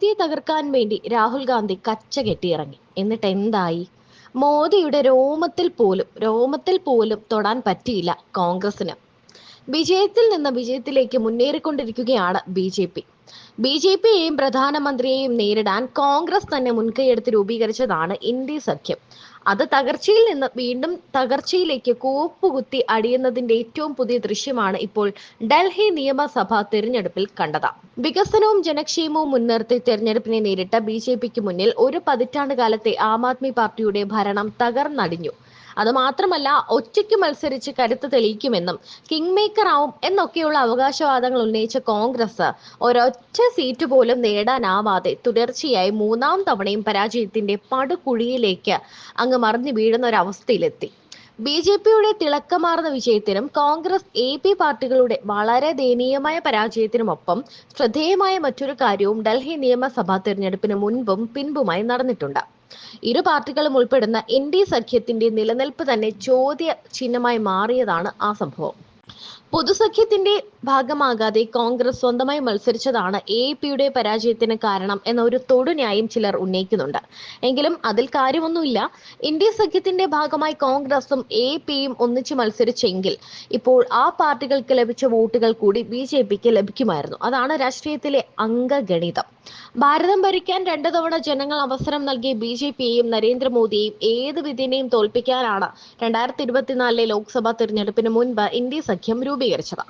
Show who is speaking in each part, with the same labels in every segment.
Speaker 1: മോദിയെ തകർക്കാൻ വേണ്ടി രാഹുൽ ഗാന്ധി കച്ച കെട്ടിയിറങ്ങി. എന്നിട്ട് എന്തായി? മോദിയുടെ രോമത്തിൽ പോലും രോമത്തിൽ പോലും തൊടാൻ പറ്റിയില്ല കോൺഗ്രസിന് വിജയത്തിൽ നിന്ന് വിജയത്തിലേക്ക് മുന്നേറിക്കൊണ്ടിരിക്കുകയാണ് B J P. B J പിയെയും പ്രധാനമന്ത്രിയെയും നേരിടാൻ കോൺഗ്രസ് തന്നെ മുൻകൈയെടുത്ത് രൂപീകരിച്ചതാണ് ഇന്ത്യ സഖ്യം. അത് തകർച്ചയിൽ നിന്ന് വീണ്ടും തകർച്ചയിലേക്ക് കോപ്പുകുത്തി അടിയുന്നതിന്റെ ഏറ്റവും പുതിയ ദൃശ്യമാണ് ഇപ്പോൾ ഡൽഹി നിയമസഭാ തെരഞ്ഞെടുപ്പിൽ കണ്ടത്. വികസനവും ജനക്ഷേമവും മുൻനിർത്തി തെരഞ്ഞെടുപ്പിനെ നേരിട്ട ബി ജെ പിക്ക് മുന്നിൽ ഒരു പതിറ്റാണ്ട് കാലത്തെ ആം ആദ്മി പാർട്ടിയുടെ ഭരണം തകർന്നടിഞ്ഞു. അത് മാത്രമല്ല ഒറ്റയ്ക്ക് മത്സരിച്ച് കരുത്ത് തെളിയിക്കുമെന്നും കിങ് മേക്കർ ആവും എന്നൊക്കെയുള്ള അവകാശവാദങ്ങൾ ഉന്നയിച്ച കോൺഗ്രസ് ഒരൊറ്റ സീറ്റ് പോലും നേടാനാവാതെ തുടർച്ചയായി മൂന്നാം തവണയും പരാജയത്തിന്റെ പടുകുഴിയിലേക്ക് അങ്ങ് മറിഞ്ഞു വീഴുന്ന ഒരവസ്ഥയിലെത്തി ബി ജെ പിയുടെ തിളക്കമാർന്ന വിജയത്തിനും കോൺഗ്രസ് എ പി പാർട്ടികളുടെ വളരെ ദയനീയമായ പരാജയത്തിനുമൊപ്പം ശ്രദ്ധേയമായ മറ്റൊരു കാര്യവും ഡൽഹി നിയമസഭാ തിരഞ്ഞെടുപ്പിന് മുൻപും പിൻപുമായി നടന്നിട്ടുണ്ട്. ഇരു പാർട്ടികളും ഉൾപ്പെടുന്ന എൻ ഡി സഖ്യത്തിന്റെ നിലനിൽപ്പ് തന്നെ ചോദ്യ ചിഹ്നമായി മാറിയതാണ് ആ സംഭവം. പൊതുസഖ്യത്തിന്റെ ഭാഗമാകാതെ കോൺഗ്രസ് സ്വന്തമായി മത്സരിച്ചതാണ് എ പിയുടെ പരാജയത്തിന് കാരണം എന്ന ഒരു തൊടുന്യായം ചിലർ ഉന്നയിക്കുന്നുണ്ട്. എങ്കിലും അതിൽ കാര്യമൊന്നുമില്ല. ഇന്ത്യ സഖ്യത്തിന്റെ ഭാഗമായി കോൺഗ്രസും എ പിയും ഒന്നിച്ച് മത്സരിച്ചെങ്കിൽ ഇപ്പോൾ ആ പാർട്ടികൾക്ക് ലഭിച്ച വോട്ടുകൾ കൂടി ബി ജെ പിക്ക് ലഭിക്കുമായിരുന്നു. അതാണ് രാഷ്ട്രീയത്തിലെ അംഗഗണിതം. ഭാരതം ഭരിക്കാൻ രണ്ടു തവണ ജനങ്ങൾ അവസരം നൽകിയ ബി ജെ പിയെയും നരേന്ദ്രമോദിയെയും ഏത് വിധിനെയും തോൽപ്പിക്കാനാണ് രണ്ടായിരത്തി ഇരുപത്തിനാലിലെ ലോക്സഭാ തിരഞ്ഞെടുപ്പിന് മുൻപ് ഇന്ത്യ സഖ്യം രൂപീകരിച്ചത്.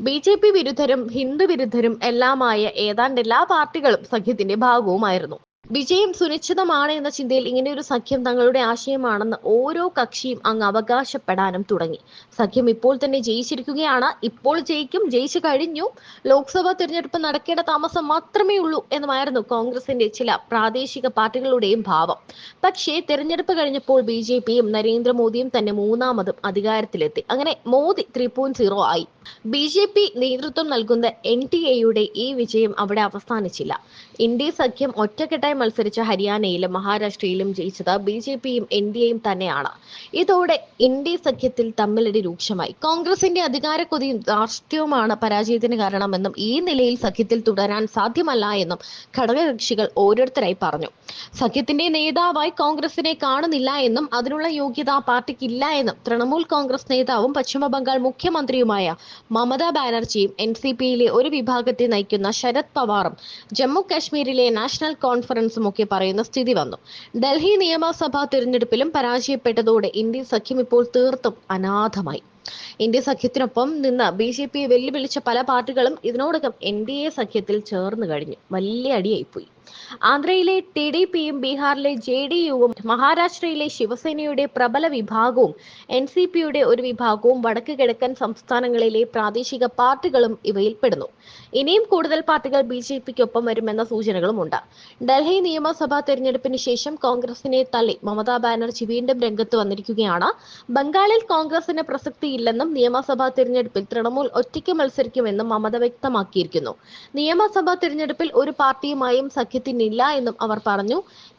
Speaker 1: ബി ജെ പി വിരുദ്ധരും ഹിന്ദു വിരുദ്ധരും എല്ലാമായ ഏതാണ്ട് എല്ലാ പാർട്ടികളും സഖ്യത്തിന്റെ ഭാഗവുമായിരുന്നു. വിജയം സുനിശ്ചിതമാണ് എന്ന ചിന്തയിൽ ഇങ്ങനെ ഒരു സഖ്യം തങ്ങളുടെ ആശയമാണെന്ന് ഓരോ കക്ഷിയും അങ്ങ് അവകാശപ്പെടാനും തുടങ്ങി. സഖ്യം ഇപ്പോൾ തന്നെ ജയിച്ചിരിക്കുകയാണ്. ഇപ്പോൾ ജയിക്കും. ജയിച്ചു കഴിഞ്ഞു. ലോക്സഭാ തിരഞ്ഞെടുപ്പ് നടക്കേണ്ട താമസം മാത്രമേ ഉള്ളൂ എന്നുമായിരുന്നു കോൺഗ്രസിന്റെ ചില പ്രാദേശിക പാർട്ടികളുടെയും ഭാവം. പക്ഷേ തിരഞ്ഞെടുപ്പ് കഴിഞ്ഞപ്പോൾ ബി ജെ പിയും നരേന്ദ്രമോദിയും തന്നെ മൂന്നാമതും അധികാരത്തിലെത്തി. അങ്ങനെ മോദി ത്രീ പോയിന്റ് സീറോ ആയി. ബി ജെ പി നേതൃത്വം നൽകുന്ന എൻ ടി എയുടെ ഈ വിജയം അവിടെ അവസാനിച്ചില്ല. ഇന്ത്യ സഖ്യം ഒറ്റക്കെട്ടായി മത്സരിച്ച ഹരിയാനയിലും മഹാരാഷ്ട്രയിലും ജയിച്ചത് ബി ജെ പിയും എൻ ഡി എയും തന്നെയാണ്. ഇതോടെ ഇന്ത്യ സഖ്യത്തിൽ തമ്മിലടി രൂക്ഷമായി. കോൺഗ്രസിന്റെ അധികാരക്കൊതിയും ധാർഷ്ട്യവുമാണ് പരാജയത്തിന് കാരണമെന്നും ഈ നിലയിൽ സഖ്യത്തിൽ തുടരാൻ സാധ്യമല്ല എന്നും ഘടകകക്ഷികൾ ഓരോരുത്തരായി പറഞ്ഞു. സഖ്യത്തിന്റെ നേതാവായി കോൺഗ്രസിനെ കാണുന്നില്ല എന്നും അതിനുള്ള യോഗ്യത പാർട്ടിക്കില്ല എന്നും തൃണമൂൽ കോൺഗ്രസ് നേതാവും പശ്ചിമ ബംഗാൾ മുഖ്യമന്ത്രിയുമായ മമതാ ബാനർജിയും എൻ സി പിയിലെ ഒരു വിഭാഗത്തെ നയിക്കുന്ന ശരത് പവാറും ജമ്മു കാശ്മീരിലെ നാഷണൽ കോൺഫറൻസും ഒക്കെ പറയുന്ന സ്ഥിതി വന്നു. ഡൽഹി നിയമസഭാ തിരഞ്ഞെടുപ്പിലും പരാജയപ്പെട്ടതോടെ ഇന്ത്യൻ സഖ്യം ഇപ്പോൾ തീർത്തും അനാഥമായി. ഇന്ത്യ സഖ്യത്തിനൊപ്പം നിന്ന് ബി ജെ പിയെ വെല്ലുവിളിച്ച പല പാർട്ടികളും ഇതിനോടകം എൻ ഡി എ സഖ്യത്തിൽ ചേർന്ന് കഴിഞ്ഞു. വലിയ അടിയായിപ്പോയി. ആന്ധ്രയിലെ ടി ഡി പിയും ബീഹാറിലെ ജെ ഡി യുവും മഹാരാഷ്ട്രയിലെ ശിവസേനയുടെ പ്രബല വിഭാഗവും എൻ സി പിയുടെ ഒരു വിഭാഗവും വടക്ക് കിഴക്കൻ സംസ്ഥാനങ്ങളിലെ പ്രാദേശിക പാർട്ടികളും ഇവയിൽ പെടുന്നു ഇനിയും കൂടുതൽ പാർട്ടികൾ ബി ജെ പിക്കൊപ്പം വരുമെന്ന സൂചനകളുമുണ്ട്. ഡൽഹി നിയമസഭാ തെരഞ്ഞെടുപ്പിന് ശേഷം കോൺഗ്രസിനെ തള്ളി മമതാ ബാനർജി വീണ്ടും രംഗത്ത് വന്നിരിക്കുകയാണ്. ബംഗാളിൽ കോൺഗ്രസിന് പ്രസക്തിയില്ലെന്നും നിയമസഭാ തെരഞ്ഞെടുപ്പിൽ തൃണമൂൽ ഒറ്റയ്ക്ക് മത്സരിക്കുമെന്നും മമത വ്യക്തമാക്കിയിരിക്കുന്നു. നിയമസഭാ തെരഞ്ഞെടുപ്പിൽ ഒരു പാർട്ടിയുമായും സഖ്യത്തിനില്ല എന്നും അവർ പറഞ്ഞു.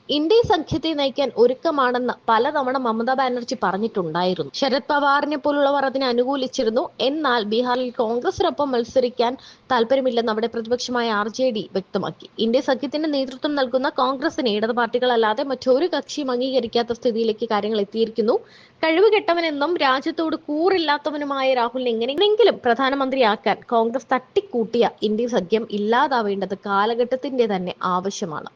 Speaker 1: ഇന്ത്യ സഖ്യത്തെ നയിക്കാൻ ഒരുക്കമാണെന്ന് പലതവണ മമതാ ബാനർജി പറഞ്ഞിട്ടുണ്ടായിരുന്നു. ശരത് പവാറിനെ പോലുള്ളവർ അതിനെ അനുകൂലിച്ചിരുന്നു. എന്നാൽ ബീഹാറിൽ കോൺഗ്രസിനൊപ്പം മത്സരിക്കാൻ താല്പര്യമില്ലെന്ന് അവിടെ പ്രതിപക്ഷമായ ആർ ജെ ഡി വ്യക്തമാക്കി. ഇന്ത്യ സഖ്യത്തിന്റെ നേതൃത്വം നൽകുന്ന കോൺഗ്രസിനെ ഇടത് പാർട്ടികളല്ലാതെ മറ്റൊരു കക്ഷിയും അംഗീകരിക്കാത്ത സ്ഥിതിയിലേക്ക് കാര്യങ്ങൾ എത്തിയിരിക്കുന്നു. കഴിവ് കെട്ടവനെന്നും രാജ്യത്തോട് കൂറില്ലാത്തവനുമായ രാഹുലിനെ എങ്ങനെയെങ്കിലും പ്രധാനമന്ത്രിയാക്കാൻ കോൺഗ്രസ് തട്ടിക്കൂട്ടിയ ഇന്ത്യ സഖ്യം ഇല്ലാതാവേണ്ടത് കാലഘട്ടത്തിന്റെ തന്നെ ആവശ്യമാണ്.